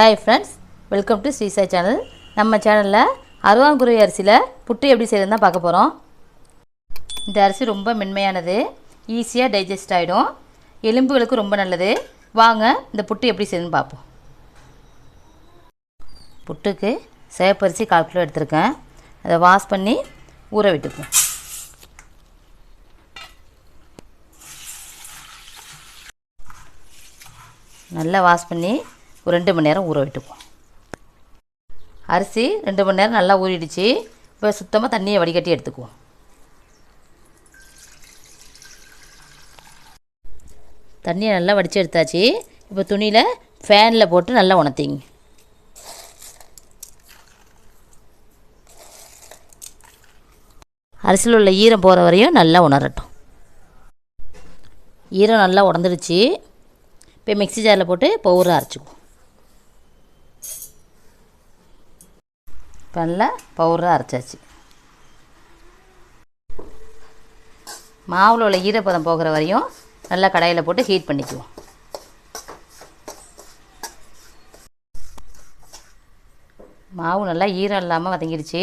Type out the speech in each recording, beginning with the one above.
Hi friends welcome to Srisai channel நம்ம சேனலில் அருவாங்குருவி அரிசியில் புட்டு எப்படி செய்யறதுன்னு தான் பார்க்க போகிறோம் இந்த அரிசி ரொம்ப மென்மையானது ஈஸியாக டைஜஸ்ட் ஆகிடும் எலும்புகளுக்கு ரொம்ப நல்லது. வாங்க இந்த புட்டு எப்படி செய்யணும்னு பார்ப்போம். புட்டுக்கு சேப்பரிசி கால் கிலோ எடுத்திருக்கேன். அதை வாஷ் பண்ணி ஊற விட்டுப்போம். நல்லா வாஷ் பண்ணி ஒரு ரெண்டு மணி நேரம் ஊற விட்டுப்போம். அரிசி ரெண்டு மணி நேரம் நல்லா ஊறிடுச்சு. இப்போ சுத்தமாக தண்ணியை வடிகட்டி எடுத்துக்குவோம். தண்ணியை நல்லா வடித்து எடுத்தாச்சு. இப்போ துணியில் ஃபேனில் போட்டு நல்லா உணர்த்திங்க. அரிசியில் உள்ள ஈரம் போகிற வரையும் நல்லா உணரட்டும். ஈரம் நல்லா உடந்துடுச்சு இப்போ மிக்ஸி ஜாரில் போட்டு பவுராக அரைச்சிக்குவோம். இப்போ நல்லா பவுடராக அரைச்சாச்சு. மாவில் உள்ள ஈரப்பதம் போகிற வரையும் நல்லா கடாயில் போட்டு ஹீட் பண்ணிக்குவோம். மாவு நல்லா ஈரம் இல்லாமல் வதங்கிடுச்சு.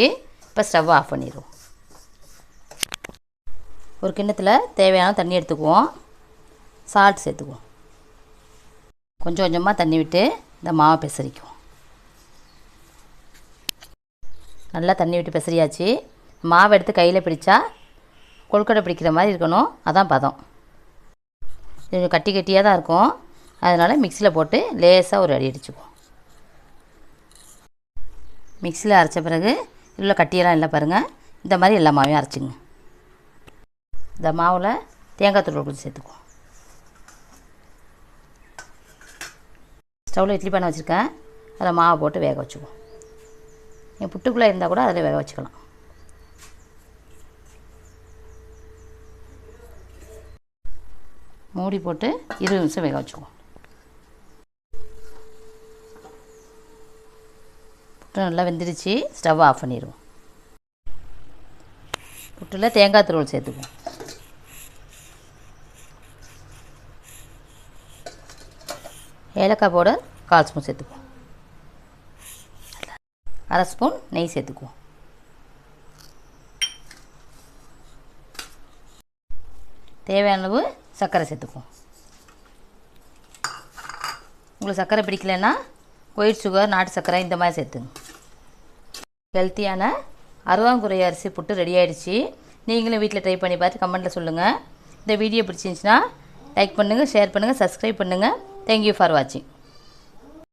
இப்போ ஸ்டவ் ஆஃப் பண்ணிடுவோம். ஒரு கிண்ணத்தில் தேவையான தண்ணி எடுத்துக்குவோம். சால்ட் சேர்த்துக்குவோம். கொஞ்சம் கொஞ்சமாக தண்ணி விட்டு இந்த மாவை பெசரிக்குவோம். நல்லா தண்ணி விட்டு பெசரியாச்சு மாவை எடுத்து கையில் பிடிச்சா கொழுக்கடை பிடிக்கிற மாதிரி இருக்கணும். அதான் பதம். இது கொஞ்சம் கட்டி கட்டியாக தான் இருக்கும். அதனால் மிக்சியில் போட்டு லேசாக ஒரு அடி அடிச்சுக்குவோம். மிக்சியில் அரைச்ச பிறகு இதில் கட்டியெல்லாம் இல்லை பாருங்கள் இந்த மாதிரி எல்லா மாவையும் அரைச்சிங்க. இந்த மாவில் தேங்காய் தூள் கொஞ்சம் சேர்த்துக்குவோம். ஸ்டவ்வில் இட்லி பண்ண வச்சுருக்கேன். அதில் மாவை போட்டு வேக வச்சுக்குவோம். நீங்கள் புட்டுக்குள்ளே இருந்தால் கூட அதில் வேக வச்சுக்கலாம். மூடி போட்டு இருபது நிமிஷம் வேக வச்சுக்குவோம். புட்டு நல்லா வெந்துடுச்சு. ஸ்டவ் ஆஃப் பண்ணிடுவோம். புட்டில் தேங்காய் துருவல் சேர்த்துக்குவோம். ஏலக்காய் பவுடர் கால் ஸ்பூன் சேர்த்துக்குவோம். அரை ஸ்பூன் நெய் சேர்த்துக்குவோம். தேவையான அளவு சர்க்கரை சேர்த்துக்குவோம். உங்களுக்கு சர்க்கரை பிடிக்கலன்னா ஒயிட் சுகர் நாட்டு சர்க்கரை இந்த மாதிரி சேர்த்துங்க. ஹெல்த்தியான அருவாங்குறை அரிசி புட்டு ரெடி ஆகிடுச்சு நீங்களும் வீட்டில் ட்ரை பண்ணி பார்த்து கமெண்ட்டில் சொல்லுங்கள் இந்த வீடியோ பிடிச்சிருந்துச்சின்னா லைக் பண்ணுங்கள் ஷேர் பண்ணுங்கள் சப்ஸ்கிரைப் பண்ணுங்கள் தேங்க்யூ ஃபார் வாட்சிங்